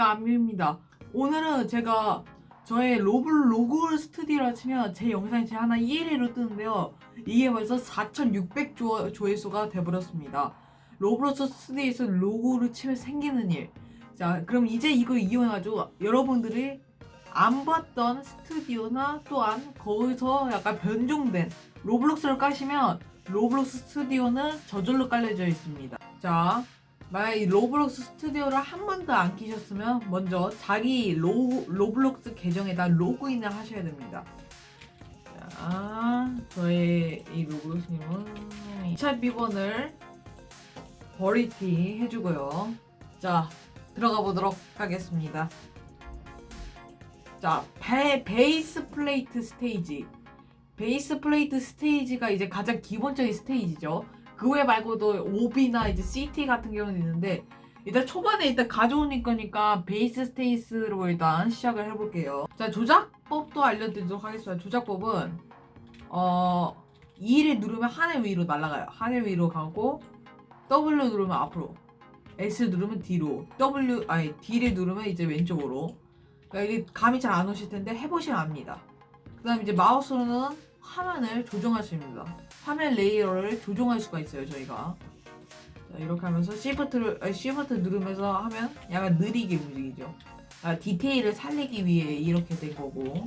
감입니다. 오늘은 제가 저의 로블 로글 스튜디오라 치면 제 영상이 제 하나 1위로 뜨는데요. 이게 벌써 4,600 조, 조회수가 돼버렸습니다. 로블록스 스튜디오에서 로고를 치면 생기는 일. 자, 그럼 이제 이거 이용해가지고 여러분들이 안 봤던 스튜디오나 또한 거기서 약간 변종된 로블록스를 까시면 로블록스 스튜디오는 저절로 깔려져 있습니다. 자, 만약 이 로블록스 스튜디오를 한 번도 안 끼셨으면 먼저 자기 로, 로블록스 계정에다 로그인을 하셔야 됩니다. 자, 저의 이 로블록스님은 2차 비번을 버리티 해주고요. 자, 들어가 보도록 하겠습니다. 자, 베, 베이스 플레이트 스테이지. 베이스 플레이트 스테이지가 이제 가장 기본적인 스테이지죠. 그 외 말고도 오비나 이제 CT 같은 경우는 있는데 일단 초반에 일단 가져오는 거니까 베이스 스테이스로 일단 시작을 해볼게요. 자 조작법도 알려드리도록 하겠습니다. 조작법은 어 2를 누르면 하늘 위로 날아가요. 하늘 위로 가고 W 누르면 앞으로 S 누르면 뒤로 W 아니 D를 누르면 이제 왼쪽으로 그러니까 이게 감이 잘 안 오실 텐데 해보시면 압니다. 그 다음 이제 마우스로는 화면을 조정할 수 있습니다. 화면 레이어를 조정할 수가 있어요, 저희가. 자, 이렇게 하면서 Shift를, 아니, Shift 누르면서 하면 약간 느리게 움직이죠. 아, 디테일을 살리기 위해 이렇게 된 거고.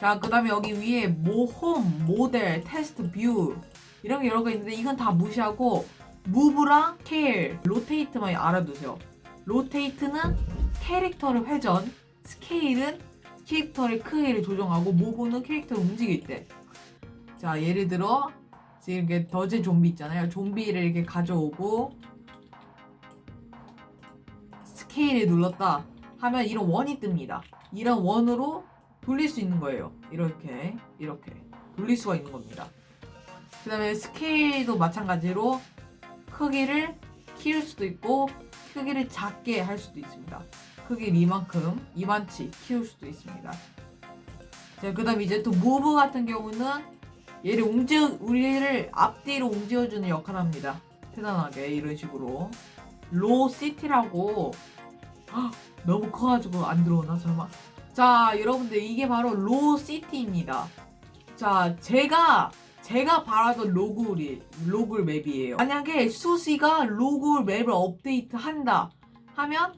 자, 그 다음에 여기 위에 모, 홈, 모델, 테스트, 뷰. 이런 게 여러 개 있는데 이건 다 무시하고 무브랑 스케일, 로테이트만 알아두세요. 로테이트는 캐릭터를 회전, 스케일은 캐릭터의 크기를 조정하고 모브는 캐릭터를 움직일 때. 자, 예를 들어 지금 이렇게 더제 좀비 있잖아요. 좀비를 이렇게 가져오고 스케일을 눌렀다 하면 이런 원이 뜹니다. 이런 원으로 돌릴 수 있는 거예요. 이렇게 이렇게 돌릴 수가 있는 겁니다. 그 다음에 스케일도 마찬가지로 크기를 키울 수도 있고 크기를 작게 할 수도 있습니다. 크기 이만큼 이만치 키울 수도 있습니다. 자, 그 다음 이제 또 무브 같은 경우는 얘를 옮겨 우리를 앞뒤로 옮겨주는 역할을 합니다. 편안하게 이런 식으로 로 시티라고 헉, 너무 커가지고 안 들어오나 설마? 자, 여러분들 이게 바로 로 시티입니다. 자, 제가 제가 바라던 로그리 로글 맵이에요. 만약에 수시가 로글 맵을 업데이트 한다 하면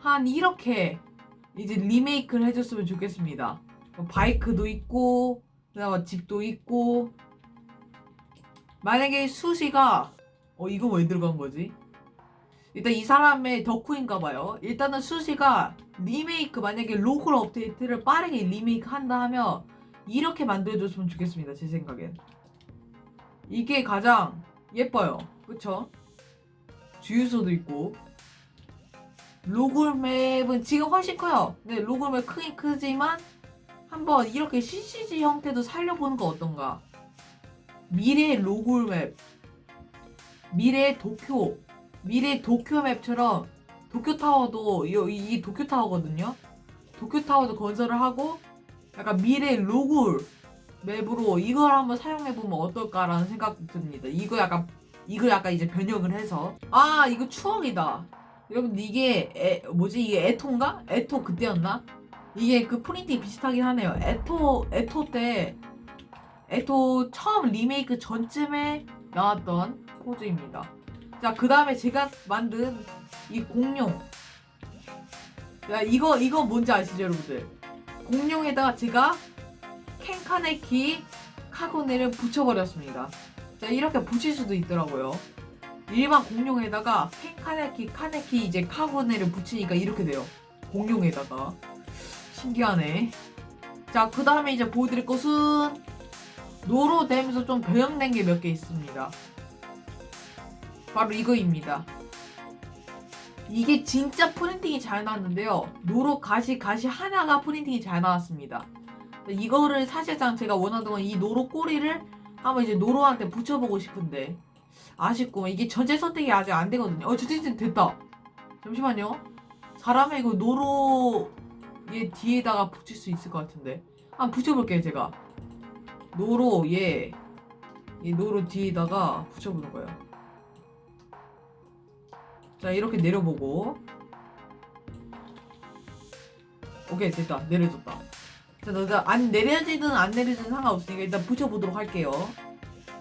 한 이렇게 이제 리메이크를 해줬으면 좋겠습니다. 뭐 바이크도 있고, 그다음 집도 있고. 만약에 수시가 어 이거 왜 들어간 거지? 일단 이 사람의 덕후인가 봐요. 일단은 수시가 리메이크 만약에 로컬 업데이트를 빠르게 리메이크 한다 하면 이렇게 만들어줬으면 좋겠습니다. 제 생각엔. 이게 가장 예뻐요. 그쵸? 주유소도 있고 로글 맵은 지금 훨씬 커요. 네, 로글 맵 크긴 크지만 한번 이렇게 CCG 형태도 살려보는 거 어떤가? 미래 로글 맵, 미래 도쿄, 미래 도쿄 맵처럼 도쿄 타워도 이, 이 도쿄 타워거든요. 도쿄 타워도 건설을 하고 약간 미래 로글 맵으로 이걸 한번 사용해보면 어떨까라는 생각이 듭니다. 이거 약간 이거 약간 이제 변형을 해서 아 이거 추억이다. 여러분 이게 에, 뭐지 이게 에토인가? 에토 그때였나? 이게 그 프린팅이 비슷하긴 하네요. 에토 에토 때 에토 처음 리메이크 전쯤에 나왔던 포즈입니다. 자 그 다음에 제가 만든 이 공룡. 야 이거 이거 뭔지 아시죠 여러분들? 공룡에다가 제가 캔카네키 카고네를 붙여버렸습니다. 자 이렇게 붙일 수도 있더라고요. 일반 공룡에다가 캔카네키 카네키 이제 카고네를 붙이니까 이렇게 돼요. 공룡에다가 신기하네. 자 그 다음에 이제 보여드릴 것은 노로 되면서 좀 변형된 게 몇 개 있습니다. 바로 이거입니다. 이게 진짜 프린팅이 잘 나왔는데요. 노로 가시 가시 하나가 프린팅이 잘 나왔습니다. 이거를 사실상 제가 원하던 건 이 노로 꼬리를 한번 이제 노로한테 붙여보고 싶은데 아쉽고 이게 전체 선택이 아직 안 되거든요. 어, 진짜 됐다. 잠시만요. 사람의 이거 노로 얘 뒤에다가 붙일 수 있을 것 같은데 한번 붙여볼게요 제가. 노로 얘, 이 노로 뒤에다가 붙여보는 거예요. 자 이렇게 내려보고 오케이 됐다 내려졌다 자 안 내려지든 안 내려지든 상관없으니까 일단 붙여보도록 할게요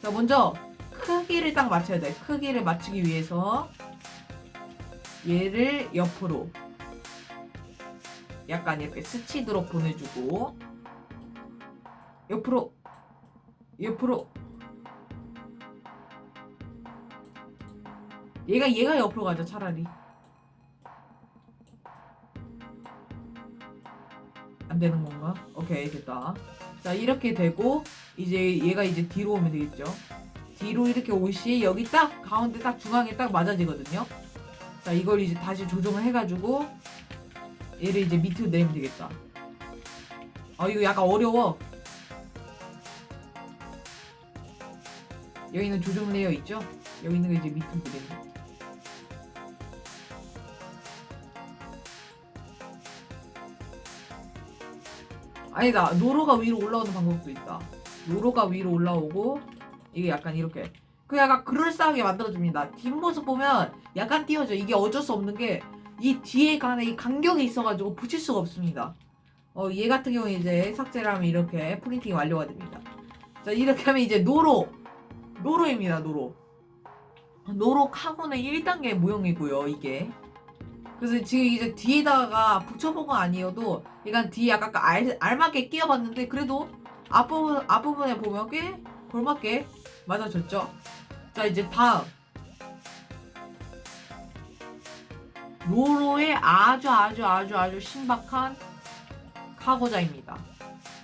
자 먼저 크기를 딱 맞춰야 돼. 크기를 맞추기 위해서 얘를 옆으로 약간 이렇게 스치도록 보내주고 옆으로 옆으로. 얘가 얘가 옆으로 가자 차라리. 안 되는 건가? 오케이 됐다. 자 이렇게 되고 이제 얘가 이제 뒤로 오면 되겠죠 뒤로 이렇게 올시 여기 딱 가운데 딱 중앙에 딱 맞아지거든요. 자 이걸 이제 다시 조정을 해가지고 얘를 이제 밑으로 내면 되겠다. 아 이거 약간 어려워. 여기 있는 조정 레이어 있죠? 여기 있는 거 이제 밑으로 내면 돼. 아니다. 노로가 위로 올라오는 방법도 있다. 노로가 위로 올라오고 이게 약간 이렇게. 그 약간 그럴싸하게 만들어줍니다. 뒷모습 보면 약간 띄어져 이게 어쩔 수 없는 게 이 뒤에 간에 이 간격이 있어가지고 붙일 수가 없습니다. 어, 얘 같은 경우는 이제 삭제를 하면 이렇게 프린팅이 완료가 됩니다. 자 이렇게 하면 이제 노로 노로입니다 노로. 노로 카본의 1단계 모형이고요 이게. 그래서 지금 이제 뒤에다가 붙여본 건 아니어도 약간 뒤에 약간 알, 알맞게 끼워봤는데 그래도 앞부분, 앞부분에 보면 꽤 걸맞게 맞아졌죠? 자 이제 다음. 로로의 아주 아주 아주 아주 신박한 카고자입니다.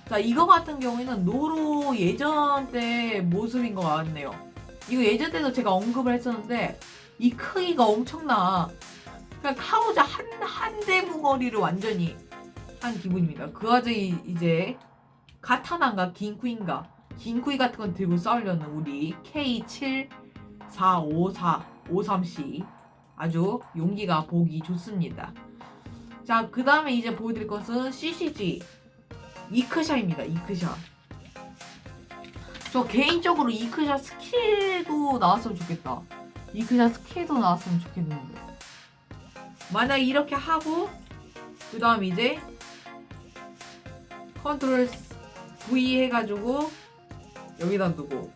자 이거 같은 경우에는 노로 예전 때 모습인 것 같네요. 이거 예전 때도 제가 언급을 했었는데 이 크기가 엄청나. 그냥 카고자 한, 한 대무거리를 완전히 한 기분입니다. 그 와중에 이제 가타나인가 긴쿠인가 긴 쿠이 같은 건 들고 싸우려는 우리? K745453C 아주 용기가 보기 좋습니다. 자 그 다음에 이제 보여드릴 것은 CCG 이크샤입니다 이크샤. 저 개인적으로 이크샤 스킬도 나왔으면 좋겠다. 이크샤 스킬도 나왔으면 좋겠는데. 만약 이렇게 하고 그 다음 이제 컨트롤 V 해가지고 여기다 두고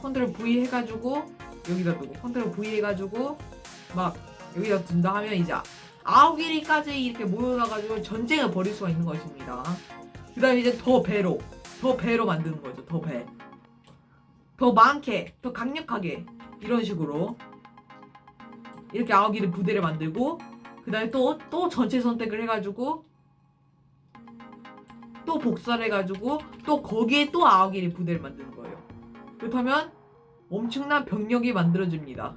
컨트롤 V 해가지고 여기다 두고 컨트롤 V 해가지고 막 여기다 둔다 하면 이제 아홉 길이까지 이렇게 모여놔가지고 전쟁을 벌일 수가 있는 것입니다. 그 다음에 이제 더 배로 더 배로 만드는 거죠. 더 배. 더 많게 더 강력하게 이런 식으로 이렇게 아홉 길이 부대를 만들고 그 다음에 또 또 전체 선택을 해가지고 또 복사를 해가지고 또 거기에 또 아홉 길이 부대를 만드는 거예요. 그렇다면 엄청난 병력이 만들어집니다.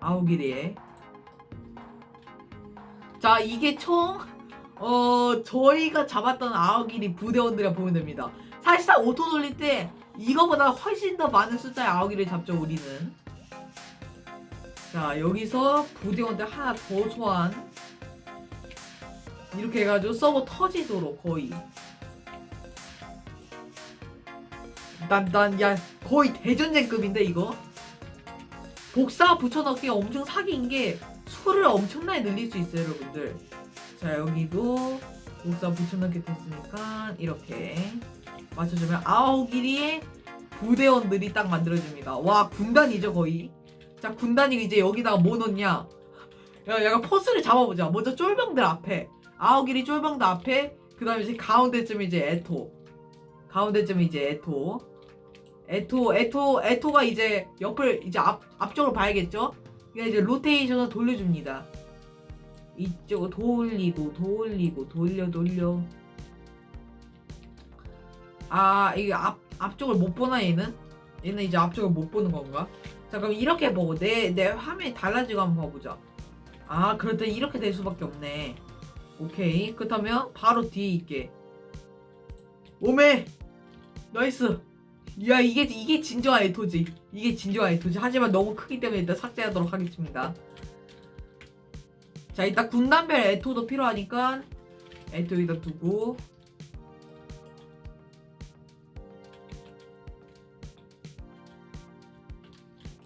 아홉 길이에. 자 이게 총 어, 저희가 잡았던 아홉 길이 부대원들이 보면 됩니다. 사실상 오토 돌릴 때 이거보다 훨씬 더 많은 숫자의 아홉 길을 잡죠 우리는. 자 여기서 부대원들 하나 더 소환. 이렇게 해가지고 서버 터지도록 거의. 난, 난, 야, 거의 대전쟁급인데, 이거? 복사 붙여넣기 엄청 사기인 게 수를 엄청나게 늘릴 수 있어요, 여러분들. 자, 여기도 복사 붙여넣기 됐으니까, 이렇게 맞춰주면 아홉 길이의 부대원들이 딱 만들어집니다. 와, 군단이죠, 거의. 자, 군단이 이제 여기다가 뭐 넣냐? 야, 약간 포스를 잡아보자. 먼저 쫄병들 앞에. 아홉 길이 쫄병들 앞에. 그 다음에 이제 가운데쯤 이제 에토. 가운데쯤 이제 에토. 에토, 에토, 에토가 이제 옆을 이제 앞, 앞쪽으로 봐야겠죠? 그러니까 이제 로테이션을 돌려줍니다. 이쪽으로 돌리고, 돌리고, 돌려, 돌려. 아, 이게 앞, 앞쪽을 못 보나, 얘는? 얘는 이제 앞쪽을 못 보는 건가? 자, 그럼 이렇게 보고, 내, 내 화면이 달라지고 한번 봐보자. 아, 그럴 때 이렇게 될 수밖에 없네. 오케이. 그렇다면, 바로 뒤에 있게. 오메! 나이스! 야 이게 이게 진정한 에토지. 이게 진정한 에토지. 하지만 너무 크기 때문에 일단 삭제하도록 하겠습니다. 자 일단 군단별 에토도 필요하니까 여기다 두고.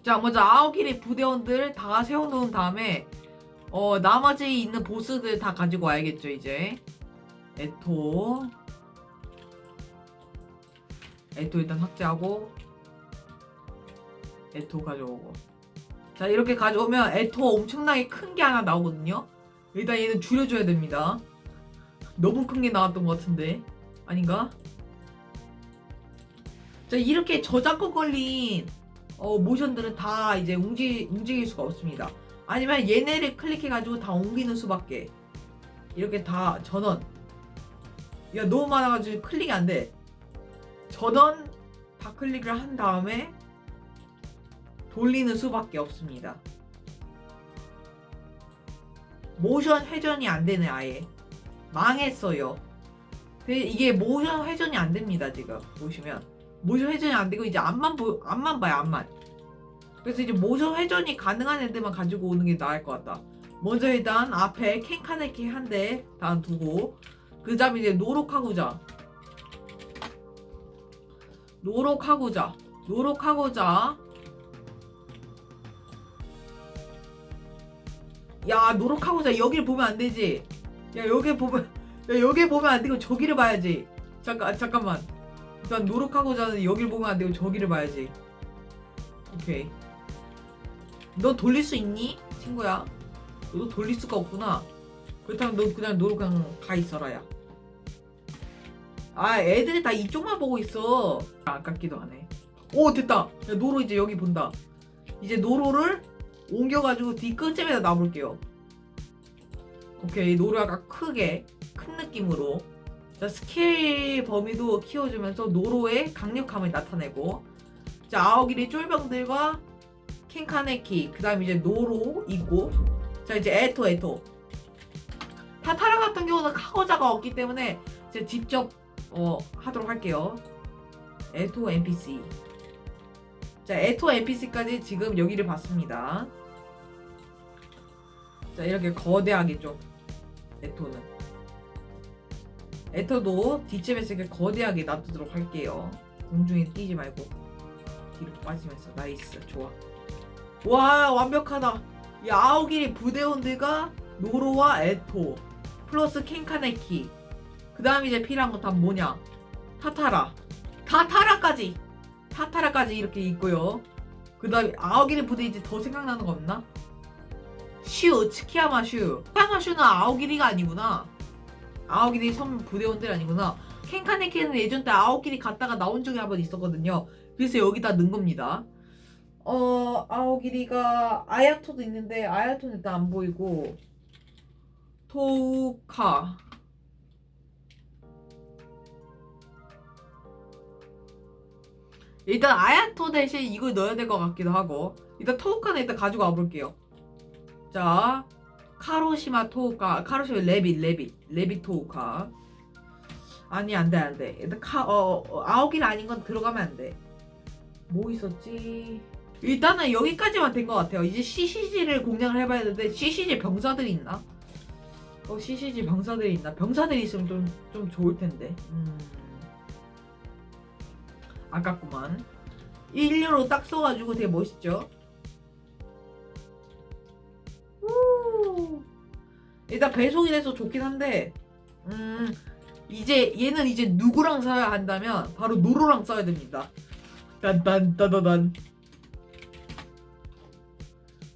자 먼저 아홉길의 부대원들 다 세워놓은 다음에 어 나머지 있는 보스들 다 가지고 와야겠죠 이제. 에토 에토 일단 삭제하고 에토 가져오고. 자 이렇게 가져오면 에토 엄청나게 큰 게 하나 나오거든요. 일단 얘는 줄여줘야 됩니다. 너무 큰 게 나왔던 것 같은데. 아닌가? 자 이렇게 저작권 걸린 어, 모션들은 다 이제 움직, 움직일 수가 없습니다. 아니면 얘네를 클릭해가지고 다 옮기는 수밖에. 이렇게 다 전원. 야 너무 많아가지고 클릭이 안돼 전원 다 클릭을 한 다음에 돌리는 수밖에 없습니다. 모션 회전이 안 되네 아예. 망했어요. 근데 이게 모션 회전이 안 됩니다 지금. 보시면. 모션 회전이 안 되고 이제 앞만 보 앞만 봐요 앞만. 그래서 이제 모션 회전이 가능한 애들만 가지고 오는 게 나을 것 같다. 먼저 일단 앞에 캔카네키 한대다 두고 그 다음에 이제 노력하고자 노력하고자 노력하고자. 야 노력하고자. 여기를 보면 안 되지. 야 여기 보면 야 여기 보면 안 되고 저기를 봐야지. 잠깐 잠깐만. 일단 노력하고자는 여기를 보면 안 되고 저기를 봐야지. 오케이. 너 돌릴 수 있니 친구야? 너 돌릴 수가 없구나. 그렇다면 너 그냥 노로 그냥 가 있어라 야. 아 애들이 다 이쪽만 보고 있어. 아깝기도 하네. 오 됐다. 야, 노로 이제 여기 본다. 이제 노로를 옮겨가지고 뒤 끝쯤에다 놔볼게요. 오케이 노로가 크게 큰 느낌으로 자 스킬 범위도 키워주면서 노로의 강력함을 나타내고 자 아오기리 쫄병들과 킹카네키 그 다음 이제 노로 있고 자 이제 에토 에토 타타라 같은 경우는 카고자가 없기 때문에 제가 직접 어, 하도록 할게요. 에토 NPC. 자, 에토 NPC까지 지금 여기를 봤습니다. 자, 이렇게 거대하게 좀 에토는. 에토도 뒷집에서 이렇게 거대하게 놔두도록 할게요. 공중에 뛰지 말고 뒤로 빠지면서 나이스 좋아. 와 완벽하다. 이 아오기리 부대원들과 노로와 에토 플러스 킹카네키 그 다음 이제 필요한 건 다 뭐냐? 타타라. 타타라까지. 타타라까지 이렇게 있고요. 그 다음에 아오기리 부대 이제 더 생각나는 거 없나? 슈 츠키야마 슈. 츠키야마 슈는 아오기리가 아니구나. 아오기리 섬 부대원들 아니구나. 켄카네키는 예전 때 아오기리 갔다가 나온 적이 한 번 있었거든요. 그래서 여기다 넣은 겁니다. 어 아오기리가 아야토도 있는데 아야토는 일단 안 보이고. 토우카 일단 아야토 대신 이걸 넣어야 될 것 같기도 하고 일단 토우카는 일단 가지고 와볼게요 자 카로시마 토우카 카로시마 레빗 레빗 레빗 토우카 아니 안돼 안돼 일단 카, 어, 어, 아홉일 아닌 건 들어가면 안돼 뭐 있었지 일단은 여기까지만 된 것 같아요 이제 CCG를 공략을 해봐야 되는데 CCG 병사들이 있나? 어 CCG 병사들이 있나? 병사들이 있으면 좀, 좀 좋을 텐데. 음. 아깝구만. 1류로 딱 써가지고 되게 멋있죠? 우. 일단 배송이 돼서 좋긴 한데, 음, 이제 얘는 이제 누구랑 써야 한다면 바로 노로랑 써야 됩니다. 딴딴따다단.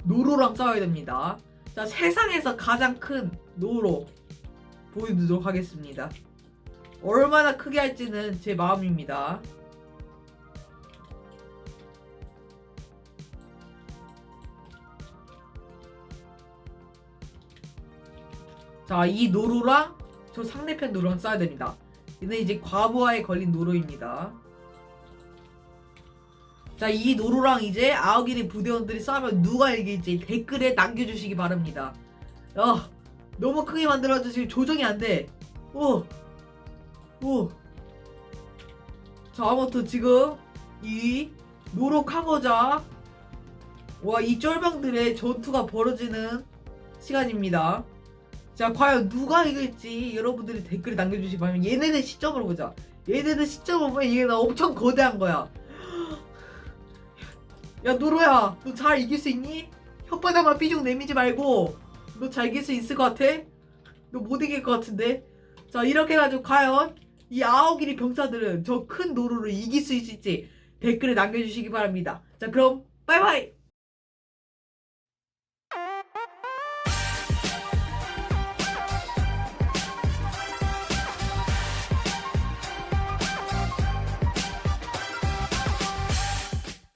노로랑 써야 됩니다. 자, 세상에서 가장 큰 노로 보여드리도록 하겠습니다. 얼마나 크게 할지는 제 마음입니다. 자, 이 노로랑 저 상대편 노로랑 써야 됩니다. 얘는 이제 과부하에 걸린 노로입니다. 자, 이 노로랑 이제 아우기리 부대원들이 싸우면 누가 이길지 댓글에 남겨주시기 바랍니다. 야, 너무 크게 지금 조정이 안 돼. 오, 오. 자, 아무튼 지금 이 노력하고자 와, 이 쫄병들의 전투가 벌어지는 시간입니다. 자, 과연 누가 이길지 여러분들이 댓글에 남겨주시기 바랍니다. 얘네들 시점으로 보자. 얘네들 시점으로 보면 얘는 엄청 거대한 거야. 야 노로야 너 잘 이길 수 있니? 혓바닥만 삐죽 내미지 말고 너 잘 이길 수 있을 것 같아? 너 못 이길 것 같은데? 자 이렇게 해가지고 과연 이 아오기리 병사들은 저 큰 노루를 이길 수 있을지 댓글에 남겨주시기 바랍니다. 자 그럼 바이바이.